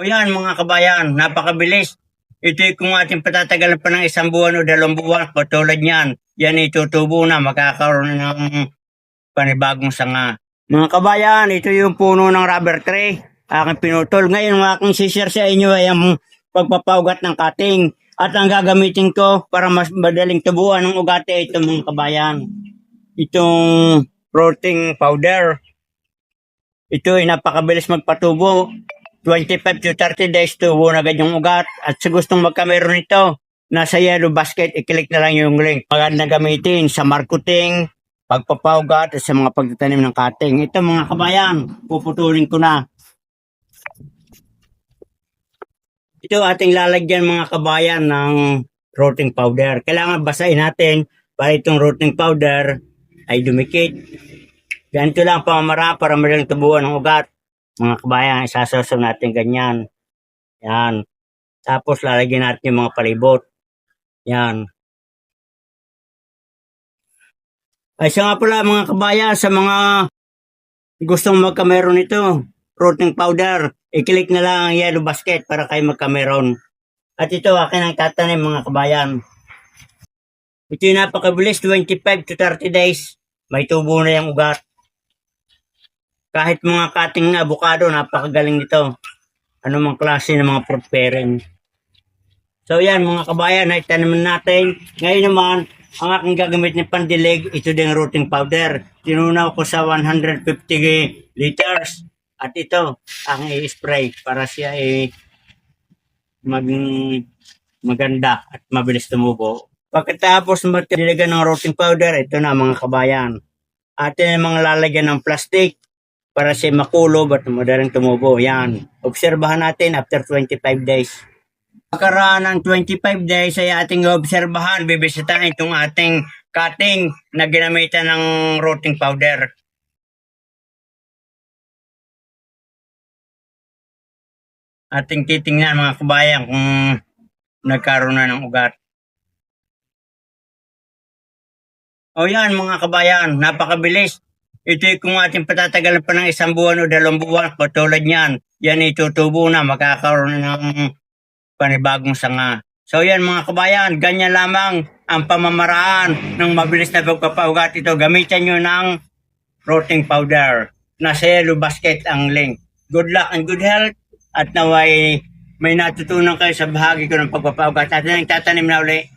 O yan mga kabayan, napakabilis. Ito yung kung ating patatagalan pa ng isang buwan o dalawang buwan, katulad niyan, yan itutubo na, magkakaroon na ng panibagong sanga. Mga kabayan, ito yung puno ng rubber tree. Aking pinutol. Ngayon, aking sishare sa inyo ay ang pagpapaugat ng cutting. At ang gagamitin ko para mas madaling tubuan ng ugate ay ito mga kabayan. Itong protein powder. Ito ay napakabilis magpatubo. 25 to 30 days tubo na agad yung ugat. At sa gustong magkamero nito, nasa yellow basket, i-click na lang yung link. Maganda gamitin sa marketing, pagpapaugat, at sa mga pagtatanim ng cutting. Ito mga kabayan, puputulin ko na. Ito ating lalagyan mga kabayan ng rotting powder. Kailangan basahin natin para itong rotting powder ay dumikit. Ganito lang ang pamamara para madaling tubuan ng ugat. Mga kabayan, isasasaw natin ganyan. Yan. Tapos lalagyan natin yung mga palibot. Yan. Ay siya nga pala mga kabayan sa mga gustong magkameron nito. Protein powder. I-click na lang ang yellow basket para kayo magkameron. At ito akin ang tatanim mga kabayan. Ito yung napakabilis, 25 to 30 days. May tubo na yung ugat. Kahit mga cutting na avocado, napakagaling nito. Ano mang klase ng mga fruit pairing. So yan mga kabayan, ay tanaman natin. Ngayon naman, ang aking gagamit ng pandilig, ito din rooting powder. Tinunaw ko sa 150 liters. At ito, ang i-spray para siya ay mag maganda at mabilis tumubo. Pagkatapos magdiligan ng rooting powder, ito na mga kabayan. Atin namang lalagyan ng plastic para siya makulob at madaling tumubo. Yan. Obserbahan natin after 25 days. Pagkaraan ng 25 days ay ating obserbahan, bibisitahin itong ating cutting na ginamitan ng rooting powder. Ating titingnan mga kabayan kung nagkaroon na ng ugat. O yan mga kabayan, napakabilis. Ito yung kung ating patatagalan pa ng isang buwan o dalawang buwan, katulad niyan, yan itutubo na, magkakaroon ng panibagong sanga. So yan mga kabayan, ganyan lamang ang pamamaraan ng mabilis na pagpapaugat ito. Gamitan nyo ng protein powder. Nasa yellow basket ang link. Good luck and good health at naway may natutunan kayo sa bahagi ko ng pagpapaugat. At nang tatanim na uli